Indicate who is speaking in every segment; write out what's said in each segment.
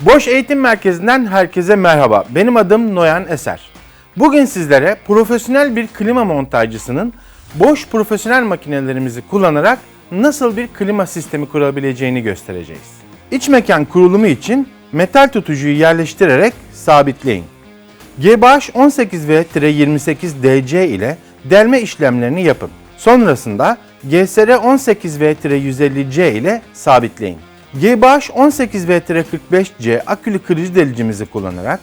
Speaker 1: Boş Eğitim Merkezi'nden herkese merhaba. Benim adım Noyan Eser. Bugün sizlere profesyonel bir klima montajcısının boş profesyonel makinelerimizi kullanarak nasıl bir klima sistemi kurabileceğini göstereceğiz. İç mekan kurulumu için metal tutucuyu yerleştirerek sabitleyin. GBH 18V-28DC ile delme işlemlerini yapın. Sonrasında GSR 18V-150C ile sabitleyin. GBH 18V-45C akülü kırıcı delicimizi kullanarak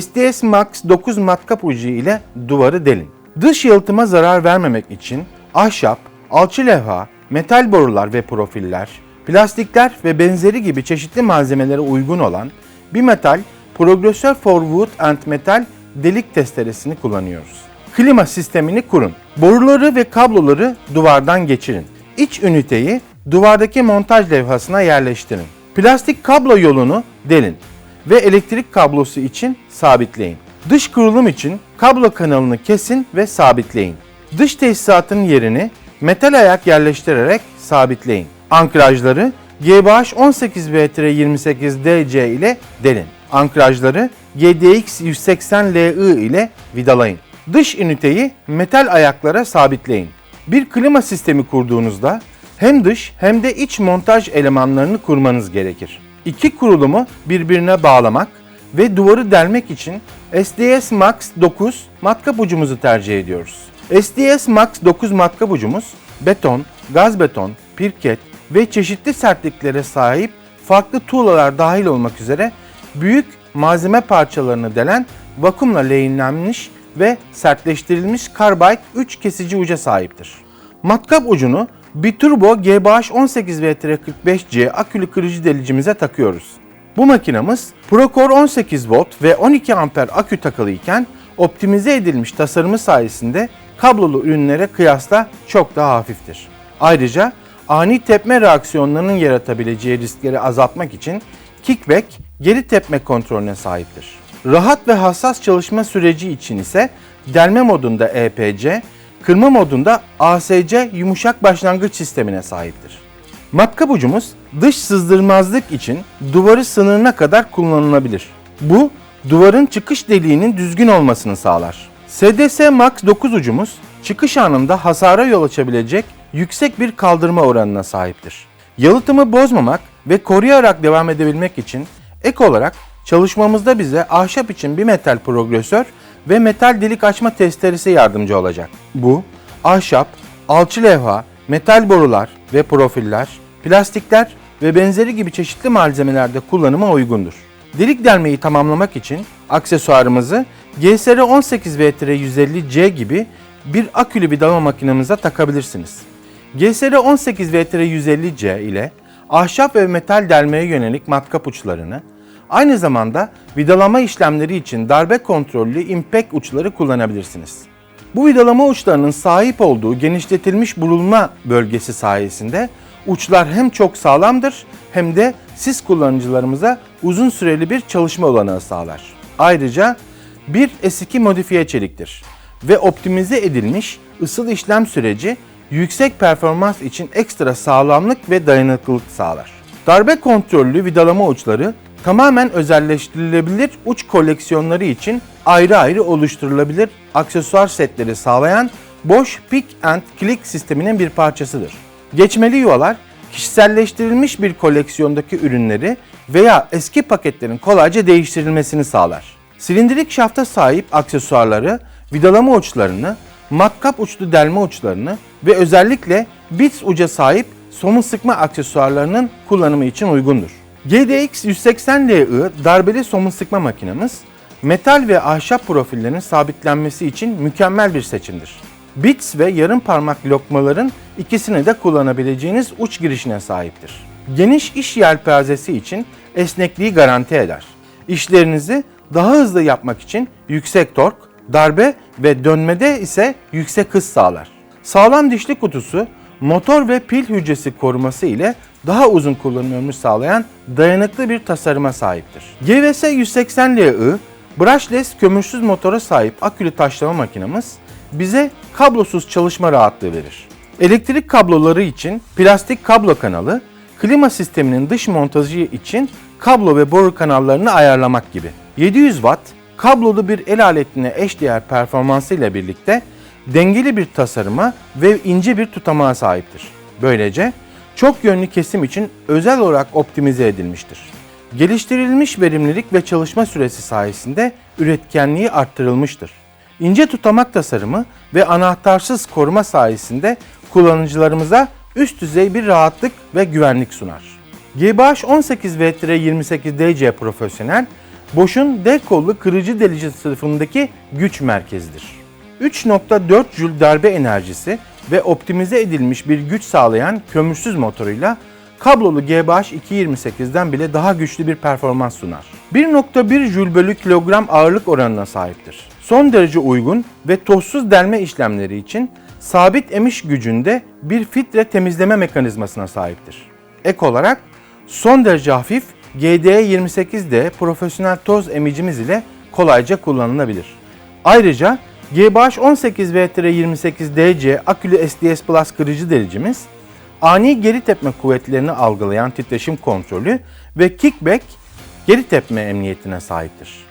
Speaker 1: SDS Max 9 matkap ucu ile duvarı delin. Dış yalıtıma zarar vermemek için ahşap, alçı levha, metal borular ve profiller, plastikler ve benzeri gibi çeşitli malzemelere uygun olan bir metal Progressor for Wood and Metal delik testeresini kullanıyoruz. Klima sistemini kurun. Boruları ve kabloları duvardan geçirin. İç üniteyi duvardaki montaj levhasına yerleştirin. Plastik kablo yolunu delin ve elektrik kablosu için sabitleyin. Dış kurulum için kablo kanalını kesin ve sabitleyin. Dış tesisatın yerini metal ayak yerleştirerek sabitleyin. Ankrajları GBH 18V-28DC ile delin. Ankrajları GDX 180LI ile vidalayın. Dış üniteyi metal ayaklara sabitleyin. Bir klima sistemi kurduğunuzda hem dış hem de iç montaj elemanlarını kurmanız gerekir. İki kurulumu birbirine bağlamak ve duvarı delmek için SDS Max 9 matkap ucumuzu tercih ediyoruz. SDS Max 9 matkap ucumuz beton, gaz beton, pirket ve çeşitli sertliklere sahip farklı tuğlalar dahil olmak üzere büyük malzeme parçalarını delen vakumla lehimlenmiş ve sertleştirilmiş karbide 3 kesici uca sahiptir. Matkap ucunu Biturbo GBH 18V-45C akülü kırıcı delicimize takıyoruz. Bu makinamız Procore 18 volt ve 12 amper akü takılıyken optimize edilmiş tasarımı sayesinde kablolu ürünlere kıyasla çok daha hafiftir. Ayrıca ani tepme reaksiyonlarının yaratabileceği riskleri azaltmak için kickback geri tepme kontrolüne sahiptir. Rahat ve hassas çalışma süreci için ise delme modunda EPC, kırma modunda ASC yumuşak başlangıç sistemine sahiptir. Matkap ucumuz dış sızdırmazlık için duvarı sınırına kadar kullanılabilir. Bu duvarın çıkış deliğinin düzgün olmasını sağlar. SDS Max 9 ucumuz çıkış anında hasara yol açabilecek yüksek bir kaldırma oranına sahiptir. Yalıtımı bozmamak ve koruyarak devam edebilmek için ek olarak çalışmamızda bize ahşap için bir metal progresör ve metal delik açma testeresi yardımcı olacak. Bu ahşap, alçı levha, metal borular ve profiller, plastikler ve benzeri gibi çeşitli malzemelerde kullanıma uygundur. Delik delmeyi tamamlamak için aksesuarımızı GSR 18V-150C gibi bir akülü vidalama makinemize takabilirsiniz. GSR 18V-150C ile ahşap ve metal delmeye yönelik matkap uçlarını, aynı zamanda vidalama işlemleri için darbe kontrollü impact uçları kullanabilirsiniz. Bu vidalama uçlarının sahip olduğu genişletilmiş burulma bölgesi sayesinde uçlar hem çok sağlamdır hem de siz kullanıcılarımıza uzun süreli bir çalışma olanağı sağlar. Ayrıca bir S2 modifiye çeliktir ve optimize edilmiş ısıl işlem süreci yüksek performans için ekstra sağlamlık ve dayanıklılık sağlar. Darbe kontrollü vidalama uçları tamamen özelleştirilebilir uç koleksiyonları için ayrı ayrı oluşturulabilir aksesuar setleri sağlayan Bosch Pick and Click sisteminin bir parçasıdır. Geçmeli yuvalar kişiselleştirilmiş bir koleksiyondaki ürünleri veya eski paketlerin kolayca değiştirilmesini sağlar. Silindirik şafta sahip aksesuarları, vidalama uçlarını, matkap uçlu delme uçlarını ve özellikle bits uca sahip somun sıkma aksesuarlarının kullanımı için uygundur. GDX 180LI darbeli somun sıkma makinemiz, metal ve ahşap profillerinin sabitlenmesi için mükemmel bir seçimdir. Bits ve yarım parmak lokmaların ikisini de kullanabileceğiniz uç girişine sahiptir. Geniş iş yelpazesi için esnekliği garanti eder. İşlerinizi daha hızlı yapmak için yüksek tork, darbe ve dönmede ise yüksek hız sağlar. Sağlam dişli kutusu motor ve pil hücresi koruması ile daha uzun kullanım ömrü sağlayan dayanıklı bir tasarıma sahiptir. GVS 180LI brushless kömürsüz motora sahip akülü taşlama makinemiz bize kablosuz çalışma rahatlığı verir. Elektrik kabloları için plastik kablo kanalı, klima sisteminin dış montajı için kablo ve boru kanallarını ayarlamak gibi. 700 Watt kablolu bir el aletine eşdeğer performansıyla birlikte dengeli bir tasarıma ve ince bir tutamağa sahiptir. Böylece çok yönlü kesim için özel olarak optimize edilmiştir. Geliştirilmiş verimlilik ve çalışma süresi sayesinde üretkenliği arttırılmıştır. İnce tutamak tasarımı ve anahtarsız koruma sayesinde kullanıcılarımıza üst düzey bir rahatlık ve güvenlik sunar. GBH 18 V-28 DC Profesyonel, Bosch'un D kollu kırıcı delici sınıfındaki güç merkezidir. 3.4 Joule darbe enerjisi ve optimize edilmiş bir güç sağlayan kömürsüz motoruyla kablolu GBH 228'den bile daha güçlü bir performans sunar. 1.1 Joule bölü kilogram ağırlık oranına sahiptir. Son derece uygun ve tozsuz delme işlemleri için sabit emiş gücünde bir filtre temizleme mekanizmasına sahiptir. Ek olarak son derece hafif GD28D profesyonel toz emicimiz ile kolayca kullanılabilir. Ayrıca GBH 18 V-28 DC akülü SDS Plus kırıcı delicimiz, ani geri tepme kuvvetlerini algılayan titreşim kontrolü ve kickback geri tepme emniyetine sahiptir.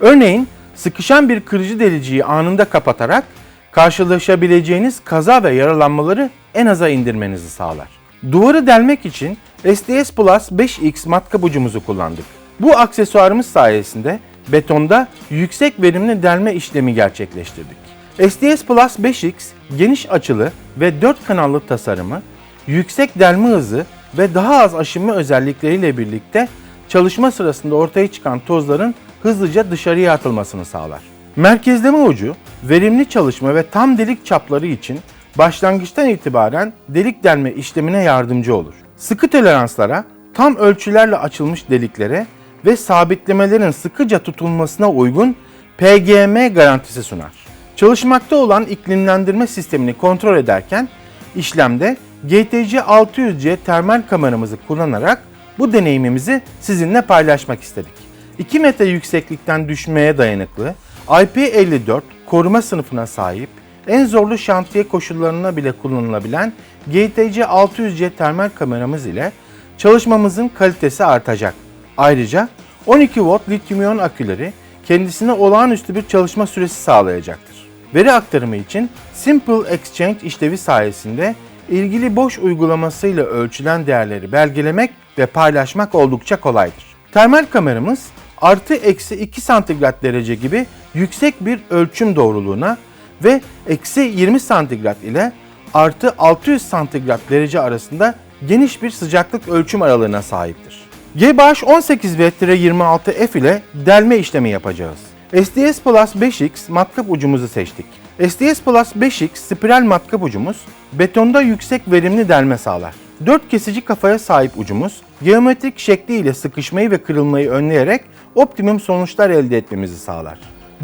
Speaker 1: Örneğin sıkışan bir kırıcı deliciyi anında kapatarak karşılaşabileceğiniz kaza ve yaralanmaları en aza indirmenizi sağlar. Duvarı delmek için SDS Plus 5X matkap ucumuzu kullandık. Bu aksesuarımız sayesinde betonda yüksek verimli delme işlemi gerçekleştirdik. SDS Plus 5X geniş açılı ve 4 kanallı tasarımı, yüksek delme hızı ve daha az aşınma özellikleriyle birlikte çalışma sırasında ortaya çıkan tozların hızlıca dışarıya atılmasını sağlar. Merkezleme ucu, verimli çalışma ve tam delik çapları için başlangıçtan itibaren delik delme işlemine yardımcı olur. Sıkı toleranslara, tam ölçülerle açılmış deliklere ve sabitlemelerin sıkıca tutulmasına uygun PGM garantisi sunar. Çalışmakta olan iklimlendirme sistemini kontrol ederken işlemde GTC 600C termal kameramızı kullanarak bu deneyimimizi sizinle paylaşmak istedik. 2 metre yükseklikten düşmeye dayanıklı, IP54 koruma sınıfına sahip, en zorlu şantiye koşullarına bile kullanılabilen GTC 600C termal kameramız ile çalışmamızın kalitesi artacak. Ayrıca 12 volt lityum iyon aküleri kendisine olağanüstü bir çalışma süresi sağlayacaktır. Veri aktarımı için Simple Exchange işlevi sayesinde ilgili boş uygulamasıyla ölçülen değerleri belgelemek ve paylaşmak oldukça kolaydır. Termal kameramız artı eksi 2 santigrat derece gibi yüksek bir ölçüm doğruluğuna ve eksi 20 santigrat ile artı 600 santigrat derece arasında geniş bir sıcaklık ölçüm aralığına sahiptir. GBH 18 V-26F ile delme işlemi yapacağız. SDS Plus 5X matkap ucumuzu seçtik. SDS Plus 5X spiral matkap ucumuz betonda yüksek verimli delme sağlar. 4 kesici kafaya sahip ucumuz geometrik şekliyle sıkışmayı ve kırılmayı önleyerek optimum sonuçlar elde etmemizi sağlar.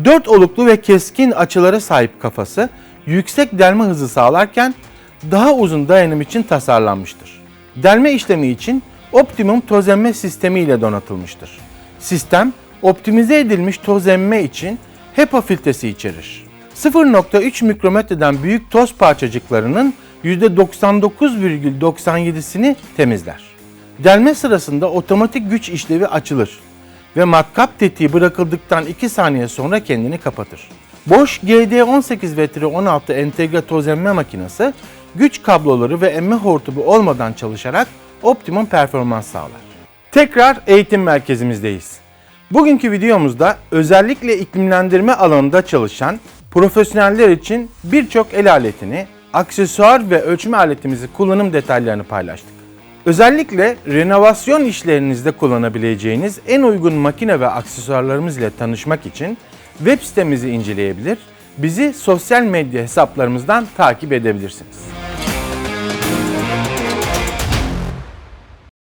Speaker 1: 4 oluklu ve keskin açılara sahip kafası yüksek delme hızı sağlarken daha uzun dayanım için tasarlanmıştır. Delme işlemi için optimum toz emme sistemi ile donatılmıştır. Sistem optimize edilmiş toz emme için HEPA filtresi içerir. 0.3 mikrometreden büyük toz parçacıklarının %99,97'sini temizler. Delme sırasında otomatik güç işlevi açılır ve matkap tetiği bırakıldıktan 2 saniye sonra kendini kapatır. Bosch GD18V16 entegre toz emme makinesi güç kabloları ve emme hortumu olmadan çalışarak optimum performans sağlar. Tekrar eğitim merkezimizdeyiz. Bugünkü videomuzda özellikle iklimlendirme alanında çalışan profesyoneller için birçok el aletini, aksesuar ve ölçme aletimizi kullanım detaylarını paylaştık. Özellikle renovasyon işlerinizde kullanabileceğiniz en uygun makine ve aksesuarlarımız ile tanışmak için web sitemizi inceleyebilir, bizi sosyal medya hesaplarımızdan takip edebilirsiniz.